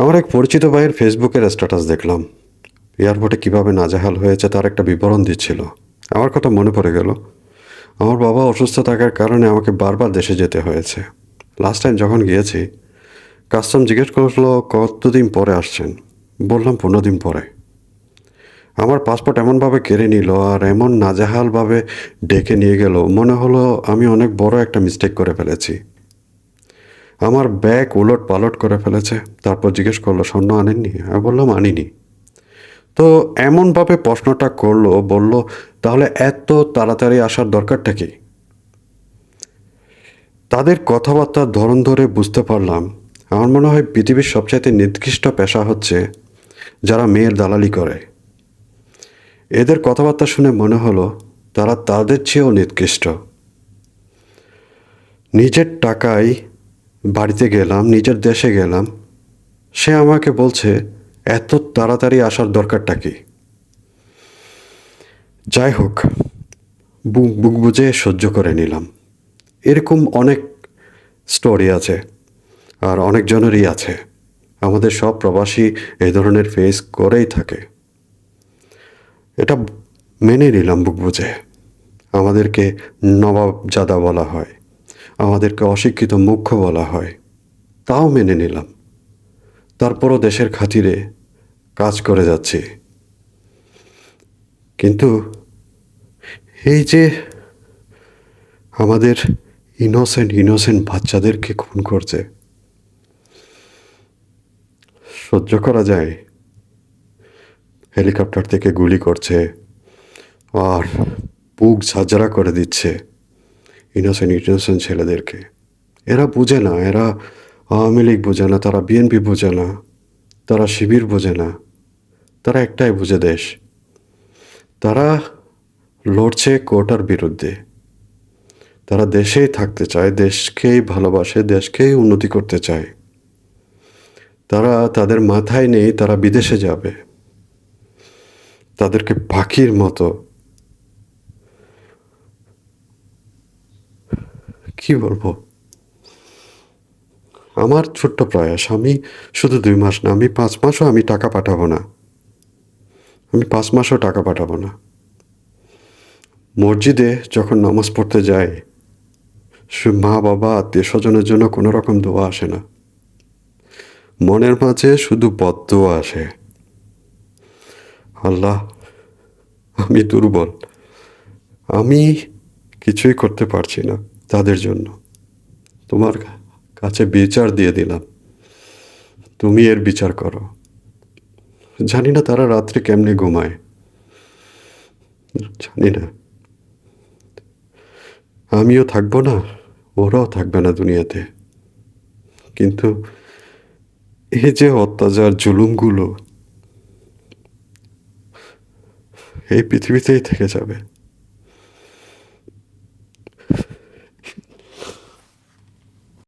আমার এক পরিচিত ভাইয়ের ফেসবুকের স্ট্যাটাস দেখলাম। এয়ারপোর্টে কীভাবে নাজেহাল হয়েছে তার একটা বিবরণ দিচ্ছিল। আমার কথা মনে পড়ে গেল। আমার বাবা অসুস্থ থাকার কারণে আমাকে বারবার দেশে যেতে হয়েছে। লাস্ট টাইম যখন গিয়েছি কাস্টম জিজ্ঞেস করল, কতদিন পরে আসছেন? বললাম, পনেরো দিন পরে। আমার পাসপোর্ট এমনভাবে কেড়ে নিল আর এমন নাজেহালভাবে ডেকে নিয়ে গেল। মনে হলো আমি অনেক বড় একটা মিস্টেক করে ফেলেছি। আমার ব্যাগ উলট পালট করে ফেলেছে। তারপর জিজ্ঞেস করল, স্বর্ণ আনেননি? আমি বললাম, আনিনি। তো এমনভাবে প্রশ্নটা করল, বলল, তাহলে এত তাড়াতাড়ি আসার দরকারটা কি? তাদের কথাবার্তার ধরন ধরে বুঝতে পারলাম। আমার মনে হয় পৃথিবীর সবচাইতে নির্দিষ্ট পেশা হচ্ছে যারা মেয়ের দালালি করে। এদের কথাবার্তা শুনে মনে হলো, তারা তাদের চেয়েও নিকৃষ্ট। নিজের টাকায় বাড়িতে গেলাম, নিজের দেশে গেলাম। সে আমাকে বলছে, এত তাড়াতাড়ি আসার দরকারটা কি? যাই হোক, বুক বুক বুঝে সহ্য করে নিলাম। এরকম অনেক স্টোরি আছে, আর অনেকজনেরই আছে। আমাদের সব প্রবাসী এই ধরনের ফেস করেই থাকে। এটা মেনে নিলাম বুক বুঝে। আমাদেরকে নবাবজাদা বলা হয়। আমাদেরকে অশিক্ষিত মুখ্য বলা হয়। তাও মেনে নিলাম। তারপরও দেশের খাতিরে কাজ করে যাচ্ছি। কিন্তু এই যে আমাদের ইনোসেন্ট ইনোসেন্ট বাচ্চাদেরকে খুন করছে, সহ্য করা যায়। হেলিকপ্টার থেকে গুলি করছে, আর বুক ঝাঁঝরা করে দিচ্ছে। ইনোসেন্ট ইনোসেন্ট ছেলেদেরকে। এরা বুঝে না, এরা আওয়ামী লীগ বোঝে না, তারা বিএনপি বোঝে না, তারা শিবির বোঝে না, তারা একটাই বুঝে দেশ। তারা লড়ছে কোটার বিরুদ্ধে। তারা দেশেই থাকতে চায়, দেশকেই ভালোবাসে, দেশকেই উন্নতি করতে চায়। তারা তাদের মাথায় নেই, তারা বিদেশে যাবে। তাদেরকে পাখির মতো কি বলব? আমার ছোট্ট প্রয়াস, আমি শুধু দুই মাস না, আমি পাঁচ মাসও আমি টাকা পাঠাবো না। আমি পাঁচ মাসও টাকা পাঠাবো না। মসজিদে যখন নামাজ পড়তে যাই, সে মা, বাবা, আত্মীয় স্বজনের জন্য কোনো রকম দোয়া আসে না। মনের মাঝে শুধু বদোয়া আসে। আল্লাহ, আমি দুর্বল। আমি কিছুই করতে পারছি না। তাদের জন্য। তোমার কাছে বিচার দিয়ে দিলাম। তুমি এর বিচার করো। জানি না তারা রাত্রে কেমনে ঘুমায়। জানি না। আমিও থাকব না, ওরাও থাকবে না দুনিয়াতে। কিন্তু এই যে অত্যাচার জুলুমগুলো, এই পৃথিবীতেই থেকে যাবে।